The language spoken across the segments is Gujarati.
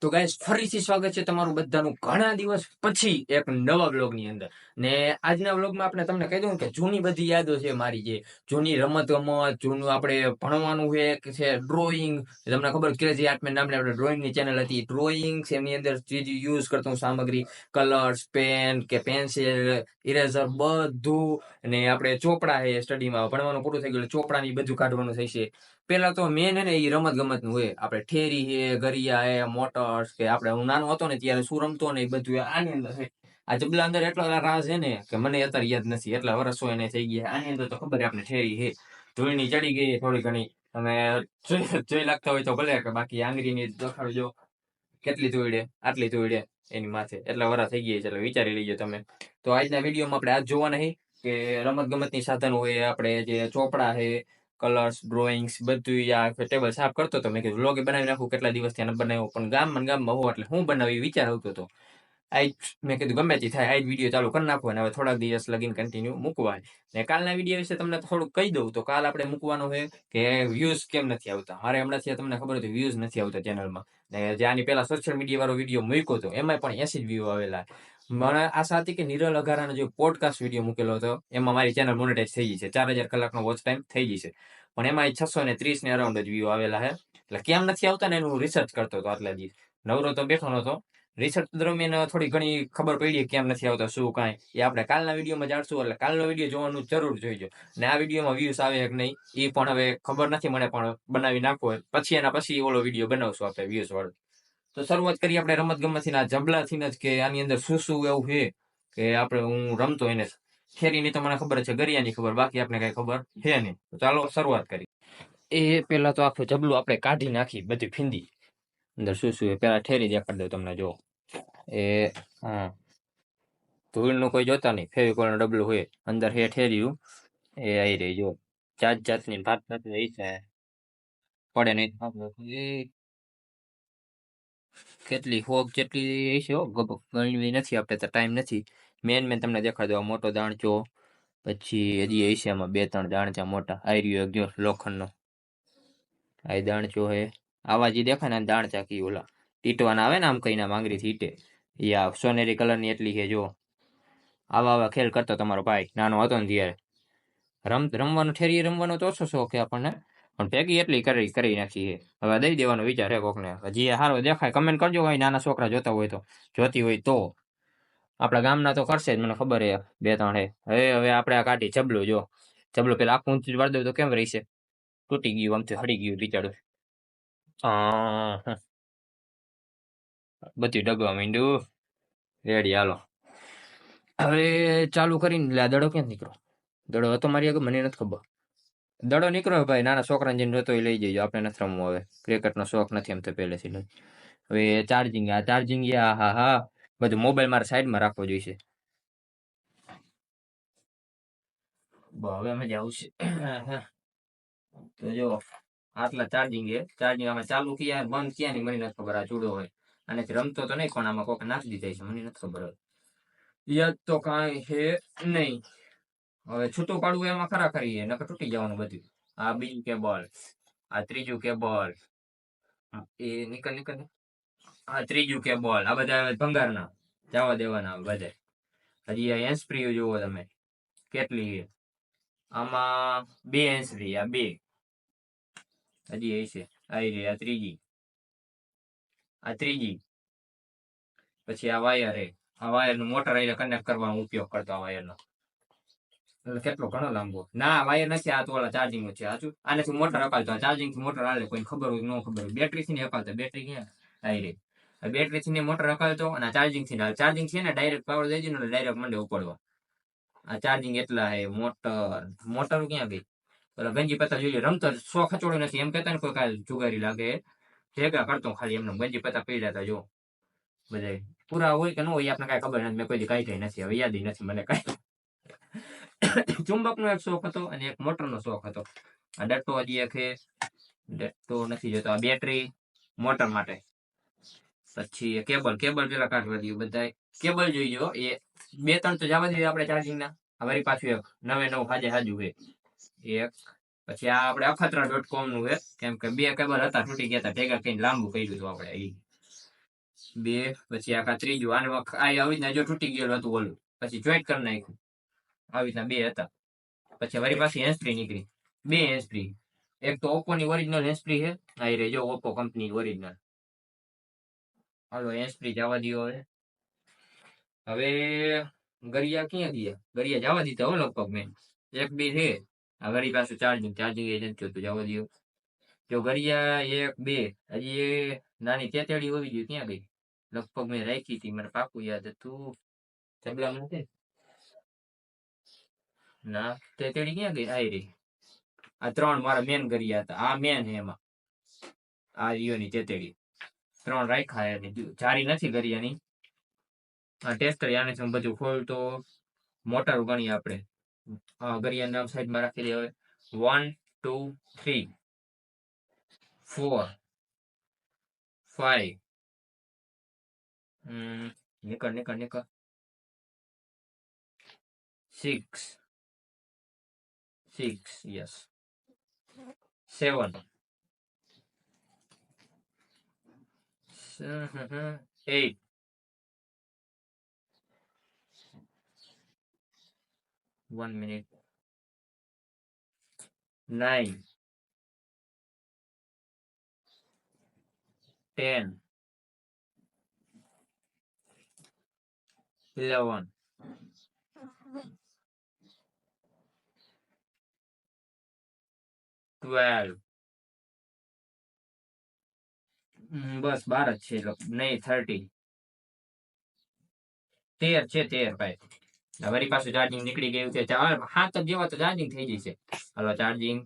તો ગાઈસ ફરીથી સ્વાગત છે તમારું બધાનું ઘણા દિવસ પછી એક નવા બ્લોગની અંદર. ને આજના બ્લોગમાં આપણે તમને કહી દઉં કે જૂની બધી યાદો છે મારી જે. જૂની રમત ગમત જૂનું આપણે ભણવાનું છે છે ડ્રોઈંગ તમને ખબર ક્રેઝી આર્ટમેન નામની આપણે ડ્રોઈંગની ચેનલ હતી. ડ્રોઈંગ એમની અંદર જે જે યુઝ કરતો હું સામગ્રી. કલર્સ પેન કે પેન્સિલ ઇરેઝર બધું. ને આપણે ચોપડા છે સ્ટડીમાં ભણવાનું પૂરું થઈ ગયું ચોપડા ની બધું કાઢવાનું થઈ છે. પેલા તો મેન હે ને એ રમત ગમતનું હોય આપણે ઠેરી હે ગરિયા હે મોટર્સ કે આપણે હું નાનો હતો ને ત્યારે શું રમતો ને એ બધું આની અંદર છે. આ જબલા અંદર એટલા રાસ છે ને કે મને અત્યારે યાદ નથી, એટલા વર્ષો એને થઈ ગયા, આની અંદર તો ખબર આપણે ઠેરી હે ધૂળની ચડી ગઈ થોડી ઘણી. અને જોઈ જોઈ લાગતા હોય તો ભલે, કે બાકી આંગળીની દખાડજો કેટલી જોઈડે આટલી જોઈડે એની માથે. એટલા વરા થઈ ગયા છે, એટલે વિચારી લઈએ તમે. તો આજના વિડીયોમાં આપણે આજ જોવા નહીં કે રમત ગમતની સાધનો હોય આપણે જે ચોપડા છે કલર્સ ડ્રોઈંગ્સ બધું આ ટેબલ સાફ કરતો હતો. મેં કીધું વ્લોગ બનાવી નાખું, કેટલા દિવસ ત્યાં બનાવ્યો? પણ ગામમાં મને ગામમાં હોવ એટલે હું બનાવી વિચાર આવતો હતો. આજ મેં કીધું, ગમે તે થાય, આજ વીડિયો ચાલુ કરી નાખો અને હવે થોડાક દિવસ લગીન કન્ટિન્યુ મૂકવા. ને કાલના વીડિયો વિશે તમને થોડુંક કહી દઉં, તો કાલ આપણે મૂકવાનું છે કે વ્યૂઝ કેમ નથી આવતા? મારે હમણાંથી તમને ખબર હતી વ્યૂઝ નથી આવતા ચેનલમાં ને જે આની પહેલા સોશિયલ મીડિયા વાળો વીડિયો મૂક્યો હતો એમાં પણ એસી જ વ્યૂ આવેલા. મને આશા હતી કે નિરલ અઘારાનો જે પોડકાસ્ટ વીડિયો મૂકેલો હતો, એમાં મારી ચેનલ મોનેટાઈઝ થઈ ગઈ છે. ચાર હજાર કલાકનો વોચ ટાઈમ થઈ ગઈ છે. પણ એમાં છસો ને ત્રીસ ને અરાઉન્ડ જ વ્યૂ આવેલા છે. એટલે કેમ નથી આવતા ને એનું રિસર્ચ કરતો હતો આટલા દિવસ નવરો તો બેઠો નતો રિસર્ચ દરમિયાન થોડી ઘણી ખબર પડી કેમ નથી આવતા, શું કાંઈ. એ આપણે કાલના વિડીયોમાં જાણશું, એટલે કાલનો વીડિયો જોવાનું જરૂર જોઈજો. ને આ વિડીયોમાં વ્યૂઝ આવે કે નહીં, એ પણ હવે ખબર નથી મને, પણ બનાવી નાખવો પછી એના પછી ઓલો વીડિયો બનાવશું આપણે વ્યૂઝ વાળો. તો શરૂઆત કરીએ આપણે રમત ગમતથી ના જબલાથી જ કે આની અંદર શું શું એવું છે કે આપણે હું રમતો એને ખેરીની તો મને ખબર છે, ગરિયાની ખબર, બાકી આપણે કઈ ખબર છે નહીં. તો ચાલો શરૂઆત કરી એ પેલા તો આખું જબલું આપણે કાઢી નાખી, બધી ફીંદી. અંદર શું શું એ પેલા ઠેરી દેખાડી દઉં તમને જો એ, હા. ધૂળનું કોઈ જોતા નહીં, ફેવિકોલનું ડબલું હોય. અંદર હે ઠેર્યું, એ આવી રહી જો જાત જાતની ભાત ભાત રહી છે. પડે નહીં. કેટલી હોગ જેટલી છે હો ગણવી નથી આપણે તો ટાઈમ નથી. મેન મેન તમને દેખાડ દો મોટો દાણચો પછી હજી એશિયામાં બે, ત્રણ દાણચા મોટા આયર્યો ગયો લોખંડનો. આ દાણચો હે, આવા જે દેખાય ને દાણચા કી ઓલા, ટીટવાના આવે ને આમ કઈ ના આંગળીથી હીટે એ આ સોનેરી કલરની એટલી છે જો. આવા આવા ખેલ કરતો તમારો ભાઈ, નાનો હતો ને ત્યારે. રમ, રમવાનો ઠેરી રમવાનો તો ઓછો શોખ છે આપણને. પણ ભેગી એટલી કરી કરી નાખી છે. હવે દઈ દેવાનો વિચાર હે કોકને. હજી સારો દેખાય કમેન્ટ કરજો હોય નાના છોકરા જોતા હોય તો. જોતી હોય તો. આપણા ગામના તો કરશે જ, મને ખબર હે બે, ત્રણ હે હવે આપણે આ કાઢી ચબલું જો. ચબલું પેલા આખું ઊંચું વાળ દઉં તો કેમ રહેશે? તૂટી ગયું આમથી હળી ગયું બિચારું. બધું ડગવા માંડ્યું રેડી, હાલો. હવે ચાલુ કરીને લે દડો ક્યાં નીકળો દડો હતો મારી આગળ, મને નથી ખબર. દડો નીકળ્યો ભાઈ, નાના છોકરાને જેને જોતો લઈ જજો આપણે નથી રમવું હવે. ક્રિકેટનો શોખ નથી એમ તો પહેલેથી લઈ હવે ચાર્જિંગ આ ચાર્જિંગ આ, હા હા, બધું મોબાઈલ મારે સાઈડમાં રાખવો જોઈશે. હવે અમે જવું છે. તો જો, આટલા ચાર્જિંગ એ ચાર્જિંગ આમાં ચાલુ ક્યાં બંધ ક્યાં ની મને નથી ખબર આ ચૂડો હોય. અને રમતો તો નહીં, પણ આમાં કોક નાખી દીધા છે, મને નથી ખબર યાદ તો કાંઈ છે નહીં. હવે છૂટું પાડવું એમાં ખરા ખરી નકર તૂટી જવાનું બધું. આ બીજું કેબલ આ ત્રીજું કેબલ એ નીકળ નીકળ. આ ત્રીજું કેબલ આ બધા ભંગારના, જવા દેવાના બધે હજી આ એન્સપ્રી જુઓ તમે. કેટલી આમાં બે એન્સપ્રી આ બે. હજી એ છે આવી રહી, આ ત્રીજી. આ ત્રીજી. પછી આ વાયર એ, આ વાયરનું મોટર અહીંયા કનેક્ટ કરવાનો ઉપયોગ કરતો આ વાયર નો. એટલે કેટલો ઘણો લાંબો. ના, વાયર નથી આ તો ઓલા ચાર્જિંગનું છે. સાચું આનેથી મોટર અપાલતો ચાર્જિંગથી મોટર હાલે કોઈ ખબર હોય ન ખબર હોય. બેટરી થી અપાલતો બેટરી ક્યાં? આવી બેટરી થી મોટર અપાલતો અને ચાર્જિંગથી ચાર્જિંગ છે ને ડાયરેક્ટ પાવર દીધો ને ડાયરેક્ટ મંડે ઉપડવા. આ ચાર્જિંગ એટલા હે મોટર મોટર ક્યાં ગઈ ઓલા ગંજી પત્તા જોઈએ રમતો સો ખચોડો નથી. એમ કહેતા ને કોઈ કાલ જુગારી લાગે. ભેગા કરતો ખાલી એમને. ગંજી પત્તા પીડ્યા હતા જો. બધા પૂરા હોય કે ન હોય આપણે કાંઈ ખબર નથી. મેં કોઈ કાંઈ કઈ નથી. હવે યાદ નથી મને કાંઈ. ચુંબકનો એક શોખ હતો અને એક મોટરનો શોખ હતો. આ ડટ્ટો હજી એક ડટ્ટો નથી જોતો આ બેટરી મોટર માટે. પછી કેબલ કેબલ પેલા કાઢવા દઈએ બધા કેબલ જોઈ જો એ બે ત્રણ તો જવા દઈએ આપણે ચાર્જિંગ ના. અમારી પાછું એક નવે નવ હાજે હાજુ છે. એક, પછી આ આપણે અખતરા ડોટ કોમનું હે કેમ કે બે કેબલ હતા, તૂટી ગયા હતા, ભેગા કઈ લાંબુ કર્યું હતું આપણે એ બે, પછી આખા ત્રીજું, આને આ આવી રીતના જો તૂટી ગયેલું હતું ઓલું. પછી જોઈન્ટ કરી નાખ્યું. આવી રીતના બે હતા. પછી વળી પાછી હેન્સફ્રી નીકળી. બે હેન્સફ્રી એક તો ઓપ્પો ની ઓરિજિનલ હેન્સફ્રી છે, આ રે જો ઓપ્પો કંપની ઓરિજિનલ હાલો હેન્સફ્રી જવા દો હવે. હવે ગરિયા ક્યાં ગયા? ગરિયા જવા દીધા હો લગભગ મેં. એક બે છે. આ ઘડી પાછું ચાર્જિંગ ચાર્જિંગ એ નથી થતું જવા દો જો ગરિયા એક બે, હજી એ નાની તેતેડી હોવી જોઈએ, ક્યાં ગઈ? લગભગ મેં રાખી હતી મને પાકું યાદ હતું. તબલામાં નથી ના તેતેડી ક્યાં ગઈ? આઈ રહી આ ત્રણ મારા મેન ગરિયા હતા. આ મેન હે એમાં. આ રિયોની તેતેડી ત્રણ રાખ્યા એની. જારી નથી ગરિયાની આ ટેસ્ટર યાને છે બધું ખોલતો મોટર ગણી આપણે. ગરિયા નામ સાઈડમાં રાખી હવે. One two three four five નીકળ નીકળ નીકળ. Six six yes. Seven. Eight. One minute. Nine. Ten. Eleven. હમ, બસ બાર જ છે નહીં થર્ટી તેર છે તેર ભાઈ. વળી પાછું ચાર્જિંગ નીકળી ગયું છે. હાથ જેવા તો ચાર્જિંગ થઈ જશે. હાલો ચાર્જિંગ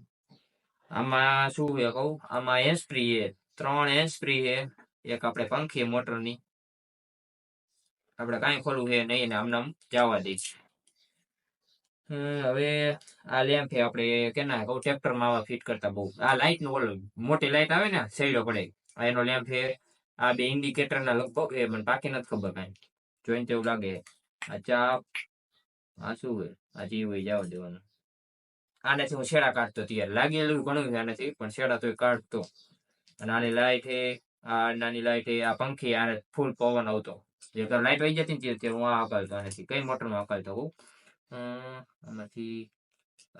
આમાં શું છે કહું? આમાં એસ ફ્રી છે. ત્રણ એસ ફ્રી છે. એક આપણે પંખી મોટરની આપણે કાંઈ ખોલવું છે નહીં ને આમને આમ જવા દઈશ. હવે આ લેમ્પ આપણે કેના કહું ટ્રેક્ટરમાં આવા ફિટ કરતા બહુ. આ લાઇટનું મોટી લાઇટ આવે ને સૈડો પડે. આ એનો લેમ્પ છે આ બે ઇન્ડિકેટર ના લગભગ, એ મને બાકી નથી ખબર કાંઈ. જોઈને તેવું લાગે, આ ચાપ આ શું હોય? આ જીવ હોય જવા દેવાનું. આનાથી હું છેડા કાઢતો ત્યારે. લાગેલું ઘણું આનાથી, પણ છેડા તો કાઢતો. અને આની લાઈટ એ, આ નાની લાઈટ એ, આ પંખી આને ફૂલ પવન આવતો. જે લાઈટ વહી જતી ને ત્યારે હું આ હકાલતો આનાથી. કઈ મોટરમાં હકાલતો હું આમાંથી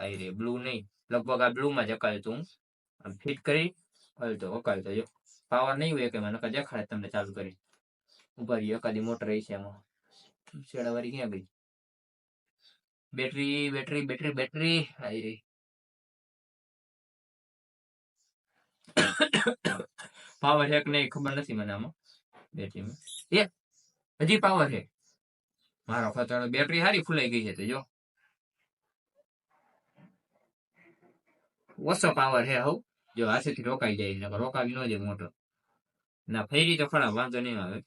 આવી રે બ્લુ નહીં. લગભગ આ બ્લુમાં જ અકાલતું હું આમ ફિટ કરી હલતો હકાલતો જો. પાવર નહીં હોય કે મને નકર દેખાડે તમને ચાલુ કરી. રહ્યો એકાદી મોટર રહી છે એમાં. શેડાવાળી ક્યાં ગઈ? બેટરી બેટરી બેટરી બેટરી આવી રહી. પાવર હેક નહીં, ખબર નથી મને આમાં. બેટરીમાં એ, હજી પાવર છે મારો ખતરો બેટરી સારી ફૂલાઈ ગઈ છે તો જો. ઓછો પાવર છે હવ જો હાથેથી રોકાઈ જાય રોકાવી ન જાય મોટર ના, ફેરી તો ખરા, વાંધો નહીં આવે.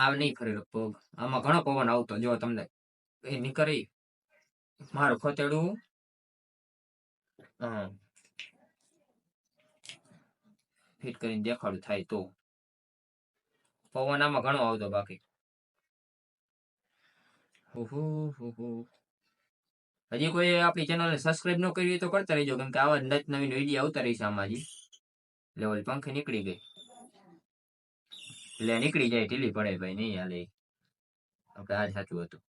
આ નહીં ફરે પગ. આમાં ઘણો પવન આવતો, જો તમને એ નીકળી મારું ખતેડું હા. ફિટ કરીને દેખાડું થાય તો. પવન આમાં ઘણો આવતો બાકી. હજી કોઈ આપણી ચેનલને સબસ્ક્રાઇબ ન કરી તો કરતા રહેજો, કેમ કે આવા નત નવીન વીડિયો આવતા રહીશ આમાં હજી લેવલ પંખી નીકળી ગઈ. એટલે નીકળી જાય, ઢીલી પડે ભાઈ, નહીં હાલે. આપણે આ સાચું હતું.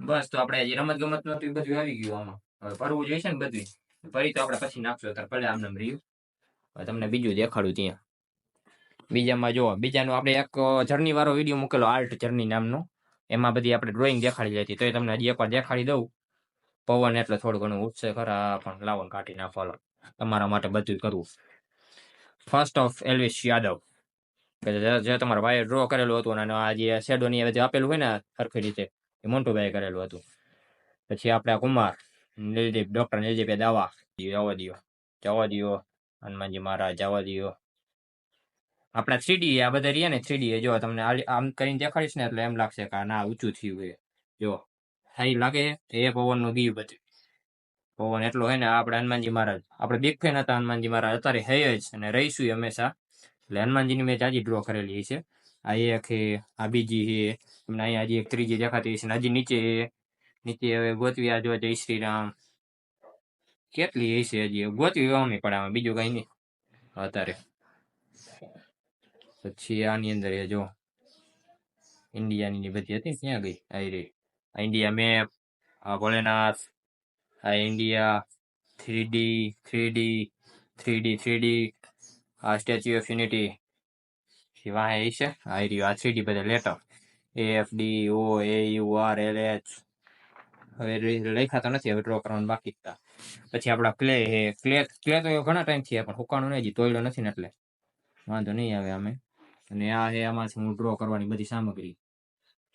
બસ, તો આપણે હજી રમત ગમતનું બધું આવી ગયું આમાં. હવે ફરવું જોઈશે ને બધું ફરી તો આપણે પછી નાખશું ત્યારે પડે આમ રહ્યું. તમને બીજું દેખાડું ત્યાં. બીજામાં જો બીજાનો આપણે એક જર્ની વાળો વીડિયો મૂકેલો આર્ટ જર્ની નામનો. એમાં બધી આપણે ડ્રોઈંગ દેખાડી લેતી તો એ તમને હજી એકવાર દેખાડી દઉં. પવન એટલે થોડું ઘણું ઉઠશે ખરા, પણ લાવો કાઢી નાખો. તમારા માટે બધું કરવું. ફર્સ્ટ ઓફ એલવિશ યાદવ જે તમારા ભાઈએ ડ્રો કરેલું હતું અને આ જે શેડોની જે આપેલું હોય ને, સરખી રીતે, એ મોન્ટુભાઈએ કરેલું હતું. પછી આપણે આ કુમાર, નિલદીપ ડોક્ટર નિલદીપે દાવા. જવા દિયો જવા દિયો. હનુમાનજી મહારાજ, જવા દો આપણા થ્રીડી આ બધા રહ્યા ને થ્રીડી જો તમને આમ કરીને દેખાડીશ ને એટલે એમ લાગશે કે ના ઊંચું થયું એ. જો સારી લાગે છે? એ પવનનું ગયું બધું પવન એટલો હોય ને આપણે હનુમાનજી મહારાજ, આપણે બિગ ફેન હતા હનુમાનજી મહારાજ. અત્યારે હે જ અને રહીશું હંમેશા. એટલે હનુમાનજીની મેં જાજી ડ્રો કરેલી છે. આ એક હે, આ બીજી છે તમને અહીંયા હજી એક ત્રીજી દેખાતી છે હજી નીચે છે. નીચે હવે ગોતવી આ જય શ્રી રામ. કેટલી હશે હજી? ગોતવી પડે આમાં બીજું કઈ નહીં. અત્યારે. પછી આની અંદર એ જો ઇન્ડિયાની બધી હતી ક્યાં ગઈ, આઈ રે. આ ઇન્ડિયા મેપ આ ભોલેનાથ, આ India three D three D three D three D આ સ્ટેચ્યુ ઓફ યુનિટી વાહ એ છે, આઈ રહ્યું, આ થ્રી ડી બધા letter A F D O A U R L H હવે લખ્યા તો નથી, હવે ડ્રો કરવાનું બાકી હતા પછી આપણા ક્લે ક્લે ક્લે તો ઘણા ટાઈમ થયા, પણ હુકાણું નહીં હજી તોડ્યો નથી ને એટલે. વાંધો નહીં આવે અમે અને આ હે આમાંથી હું ડ્રો કરવાની બધી સામગ્રી.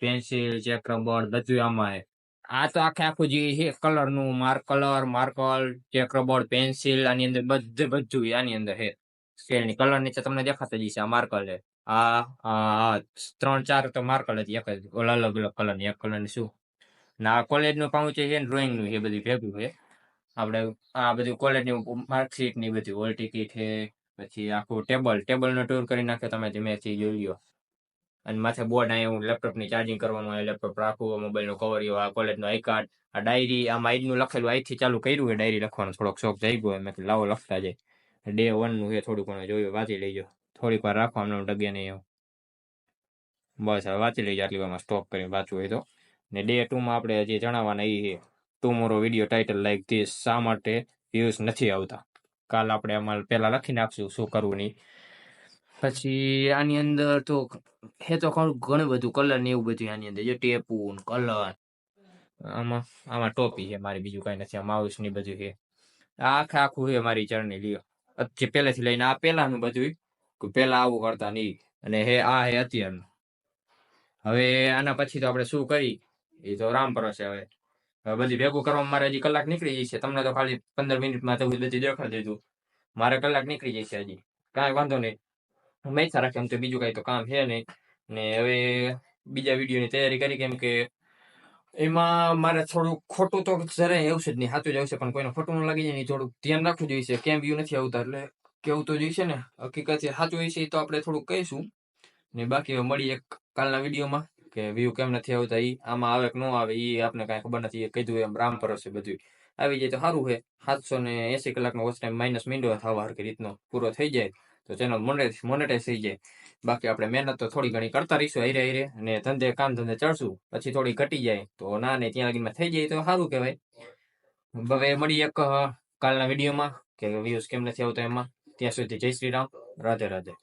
પેન્સિલ ચેક રબર બધું આમાં હે આ તો આખે આખું જે છે કલરનું mark colour marker check rubber pencil આની અંદર બધે બધું આની અંદર છે. સ્કેલની કલર નીચે તમને દેખાતા જશે આ માર્કર છે. આ આ, ત્રણ, ચાર તો માર્કર હતી એક જ અલગ અલગ કલરની, એક કલરની શું? ના કોલેજનું પાઉચ છે નું એ બધું ભેગું છે. આપણે આ બધું કોલેજની માર્કશીટની બધી હોલ ટિકિટ છે. પછી આખું ટેબલ ટેબલનો ટૂર કરી નાખ્યો તમે ધીમેથી જોઈ લ્યો અને માથે બોર્ડ અહીંયા હું લેપટોપની ચાર્જિંગ કરવાનું હોય લેપટોપ રાખવું મોબાઈલનો કવર આ કોલેજનો આઈ કાર્ડ આ ડાયરી આ માઇડનું લખેલું અહીંથી ચાલુ કર્યું હોય ડાયરી લખવાનો. થોડોક શોખ થઈ ગયો મેં લાવો લખતા જાય ડે વનનું એ થોડુંક થોડું ઘણું જોયું વાંચી લેજો. થોડીક વાર રાખવાનું ડગે નહીં એવું. બસ, હવે વાંચી લેજો, આટલી વારમાં સ્ટોપ કરીને વાંચવું હોય તો. ને ડે ટુમાં આપણે જે જણાવવાના એ tomorrow video title like this શા માટે વ્યૂઝ નથી આવતા? કાલ આપણે આમાં પહેલા લખી નાખશું શું કરવું નહીં પછી આની અંદર તો હે તો ઘણું બધું કલર ને એવું બધું આની અંદર. જો ટેપુ કલર આમાં આમાં ટોપી છે મારી, બીજું કઈ નથી. આ માઉસની બધું છે. આખે આખું છે મારી ચરણી લ્યો. જે પહેલેથી લઈને આ પહેલાનું બધું પહેલા આવું કરતા નહીં અને હે, આ હે અત્યારનું. હવે આના પછી તો આપણે શું કરી? એ તો રામ હવે હવે. બધી ભેગું કરવામાં મારે હજી કલાક નીકળી જશે તમને તો ખાલી પંદર મિનિટમાં તો બધી દેખાડી દીધું. મારે કલાક નીકળી જશે હજી. કાંઈ વાંધો નહીં. હું મેં રાખે એમ તો બીજું કાંઈ તો કામ છે નહીં. ને હવે બીજા વિડીયોની તૈયારી કરી કેમ કે એમાં મારે થોડું ખોટું તો જરાય આવશે જ નહીં. સાચું જ આવશે પણ કોઈને ખોટું ન લાગી જાય નહીં થોડુંક ધ્યાન રાખવું જોઈશે કેમ વ્યૂ નથી આવતા, એટલે કેવું તો જોઈશે ને. હકીકત સાચું હશે ઈ તો આપણે થોડુંક કહીશું. ને બાકી મળીએ એક કાલના વિડીયોમાં. કે વ્યૂ કેમ નથી આવતા? એ આમાં આવે કે ન આવે? એ આપણે કાંઈ ખબર નથી. એ કીધું એમ રામ છે બધું આવી જાય તો સારું છે સાતસો ને એસી કલાકનો વોચ ટાઈમ માઇનસ મીંડો થવા હરકી રીતનો પૂરો થઈ જાય. તો ચેનલ મોનેટાઈઝ થઈ જાય. બાકી આપણે મહેનત તો થોડી ઘણી કરતા રહીશું હારે હારે અને ધંધે કામ ધંધે ચડશું. પછી થોડી ઘટી જાય. તો ના ને ત્યાં લગીમાં થઈ જાય તો સારું કહેવાય. હવે મળી એક કાલના વિડીયોમાં કે વ્યૂઝ કેમ નથી આવતા એમાં. ત્યાં સુધી જય શ્રી રામ. રાધે રાધે.